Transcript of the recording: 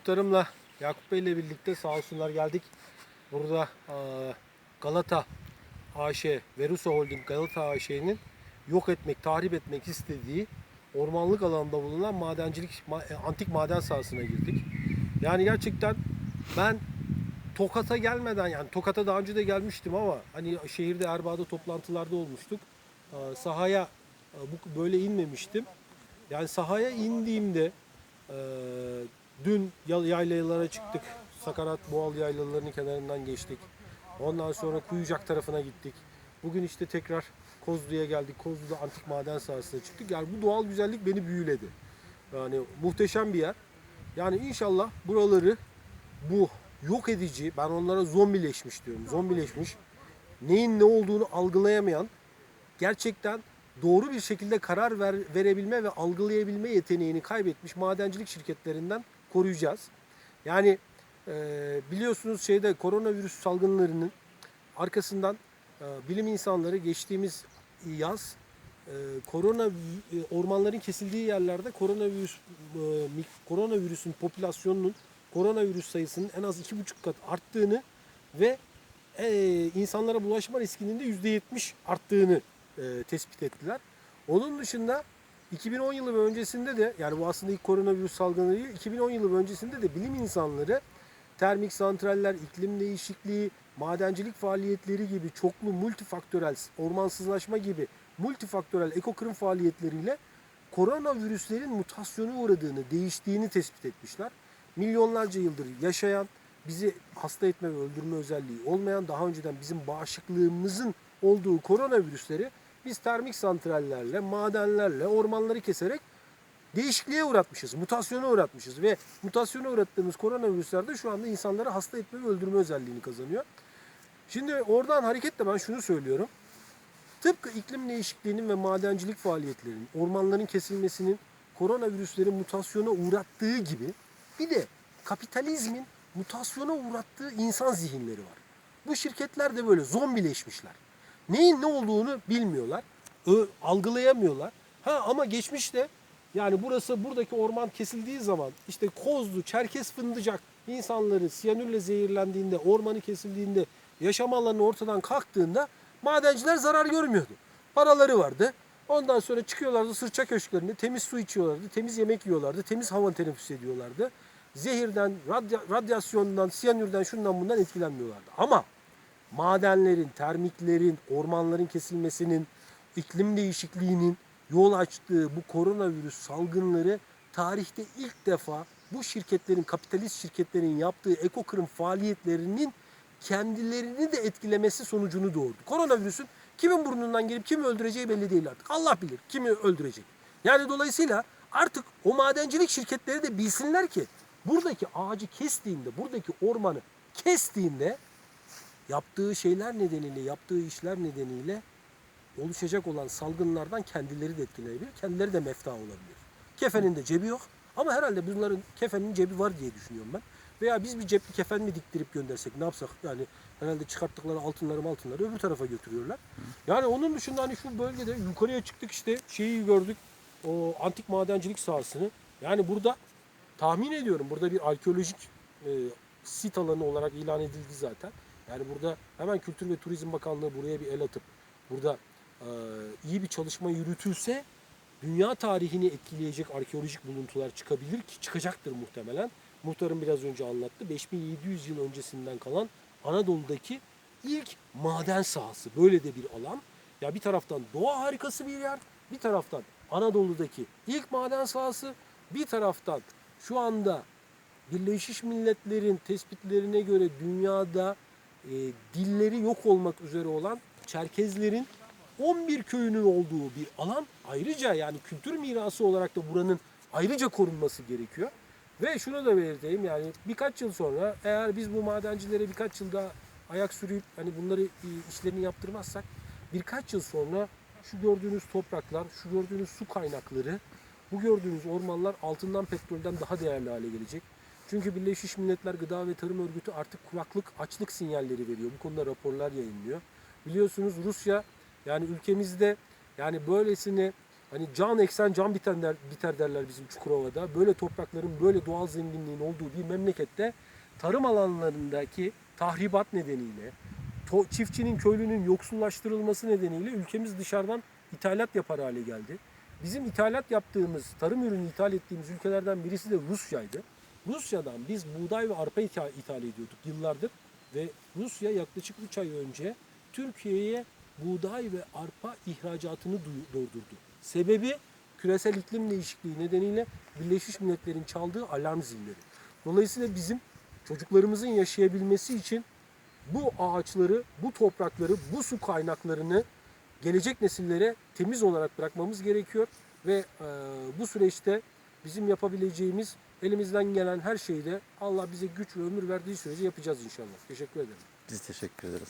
muhtarımla Yakup Bey ile birlikte sağ olsunlar geldik. Burada e, Galata AŞ, Verusa Holding Galata AŞ'nin yok etmek, tahrip etmek istediği ormanlık alanda bulunan madencilik, ma- e, antik maden sahasına girdik. Yani gerçekten ben Tokat'a gelmeden yani Tokat'a daha önce de gelmiştim ama hani şehirde Erbaa'da toplantılarda olmuştuk. E, Sahaya böyle inmemiştim. Yani sahaya indiğimde dün yaylalara çıktık. Sakarat Boğal yaylalarının kenarından geçtik. Ondan sonra Kuyucak tarafına gittik. Bugün işte tekrar Kozlu'ya geldik. Kozlu'da antik maden sahasına çıktık. Yani bu doğal güzellik beni büyüledi. Yani muhteşem bir yer. Yani inşallah buraları bu yok edici, ben onlara zombileşmiş diyorum. Zombileşmiş. Neyin ne olduğunu algılayamayan, gerçekten doğru bir şekilde karar ver, verebilme ve algılayabilme yeteneğini kaybetmiş madencilik şirketlerinden koruyacağız. Yani e, biliyorsunuz şeyde koronavirüs salgınlarının arkasından e, bilim insanları geçtiğimiz yaz e, korona e, ormanların kesildiği yerlerde koronavirüs e, koronavirüsün popülasyonunun koronavirüs sayısının en az iki buçuk kat arttığını ve e, insanlara bulaşma riskinin de yüzde 70 arttığını e, tespit ettiler. Onun dışında 2010 yılı ve öncesinde de yani bu aslında ilk koronavirüs salgını değil 2010 yılı ve öncesinde de bilim insanları termik santraller, iklim değişikliği, madencilik faaliyetleri gibi çoklu multifaktörel ormansızlaşma gibi multifaktörel ekokırım faaliyetleriyle koronavirüslerin mutasyona uğradığını, değiştiğini tespit etmişler. Milyonlarca yıldır yaşayan, bizi hasta etme ve öldürme özelliği olmayan, daha önceden bizim bağışıklığımızın olduğu koronavirüsleri biz termik santrallerle, madenlerle, ormanları keserek değişikliğe uğratmışız, mutasyona uğratmışız ve mutasyona uğrattığımız koronavirüsler de şu anda insanları hasta etme ve öldürme özelliğini kazanıyor. Şimdi oradan hareketle ben şunu söylüyorum. Tıpkı iklim değişikliğinin ve madencilik faaliyetlerinin, ormanların kesilmesinin koronavirüslerin mutasyona uğrattığı gibi bir de kapitalizmin mutasyona uğrattığı insan zihinleri var. Bu şirketler de böyle zombileşmişler. Neyin ne olduğunu bilmiyorlar, algılayamıyorlar. Ha ama geçmişte yani burası buradaki orman kesildiği zaman işte Kozlu, Çerkes Fındıcak insanları siyanürle zehirlendiğinde, ormanı kesildiğinde, yaşam alanı ortadan kalktığında madenciler zarar görmüyordu. Paraları vardı. Ondan sonra çıkıyorlardı sırça köşklerinde temiz su içiyorlardı, temiz yemek yiyorlardı, temiz hava teneffüs ediyorlardı. Zehirden, radya- radyasyondan, siyanürden, şundan bundan etkilenmiyorlardı. Ama madenlerin, termiklerin, ormanların kesilmesinin, iklim değişikliğinin yol açtığı bu koronavirüs salgınları tarihte ilk defa bu şirketlerin, kapitalist şirketlerin yaptığı ekokırım faaliyetlerinin kendilerini de etkilemesi sonucunu doğurdu. Koronavirüsün kimin burnundan gelip kimi öldüreceği belli değil artık. Allah bilir kimi öldürecek. Yani dolayısıyla artık o madencilik şirketleri de bilsinler ki buradaki ağacı kestiğinde, buradaki ormanı kestiğinde yaptığı şeyler nedeniyle, yaptığı işler nedeniyle oluşacak olan salgınlardan kendileri de etkilenebilir. Kendileri de mefta olabilir. Kefenin de cebi yok. Ama herhalde bunların kefenin cebi var diye düşünüyorum ben. Veya biz bir cepli kefen mi diktirip göndersek ne yapsak? Yani herhalde çıkarttıkları altınları altınları öbür tarafa götürüyorlar. Yani onun dışında hani şu bölgede yukarıya çıktık işte şeyi gördük. O antik madencilik sahasını. Yani burada tahmin ediyorum burada bir arkeolojik e, sit alanı olarak ilan edildi zaten. Yani burada hemen Kültür ve Turizm Bakanlığı buraya bir el atıp burada e, iyi bir çalışma yürütülse dünya tarihini etkileyecek arkeolojik buluntular çıkabilir ki çıkacaktır muhtemelen. Muhtarım biraz önce anlattı. 5700 yıl öncesinden kalan Anadolu'daki ilk maden sahası. Böyle de bir alan. Ya bir taraftan doğa harikası bir yer, bir taraftan Anadolu'daki ilk maden sahası, bir taraftan şu anda Birleşmiş Milletler'in tespitlerine göre dünyada e, dilleri yok olmak üzere olan Çerkezlerin 11 köyünün olduğu bir alan. Ayrıca yani kültür mirası olarak da buranın ayrıca korunması gerekiyor. Ve şunu da belirteyim yani birkaç yıl sonra eğer biz bu madencilere birkaç yılda ayak sürüp hani bunları e, işlerini yaptırmazsak birkaç yıl sonra şu gördüğünüz topraklar, şu gördüğünüz su kaynakları, bu gördüğünüz ormanlar altından petrolden daha değerli hale gelecek. Çünkü Birleşmiş Milletler Gıda ve Tarım Örgütü artık kuraklık, açlık sinyalleri veriyor. Bu konuda raporlar yayınlıyor. Biliyorsunuz Rusya yani ülkemizde yani böylesine Hani can eksen can biten der, biter derler bizim Çukurova'da. Böyle toprakların böyle doğal zenginliğin olduğu bir memlekette tarım alanlarındaki tahribat nedeniyle, to- çiftçinin, köylünün yoksullaştırılması nedeniyle ülkemiz dışarıdan ithalat yapar hale geldi. Bizim ithalat yaptığımız, tarım ürünü ithal ettiğimiz ülkelerden birisi de Rusya'ydı. Rusya'dan biz buğday ve arpa itha- ithal ediyorduk yıllardır ve Rusya yaklaşık 3 ay önce Türkiye'ye buğday ve arpa ihracatını durdurdu. Sebebi küresel iklim değişikliği nedeniyle Birleşmiş Milletler'in çaldığı alarm zilleri. Dolayısıyla bizim çocuklarımızın yaşayabilmesi için bu ağaçları, bu toprakları, bu su kaynaklarını gelecek nesillere temiz olarak bırakmamız gerekiyor ve e, bu süreçte bizim yapabileceğimiz elimizden gelen her şeyi de Allah bize güç ve ömür verdiği sürece yapacağız inşallah. Teşekkür ederim. Biz teşekkür ederiz.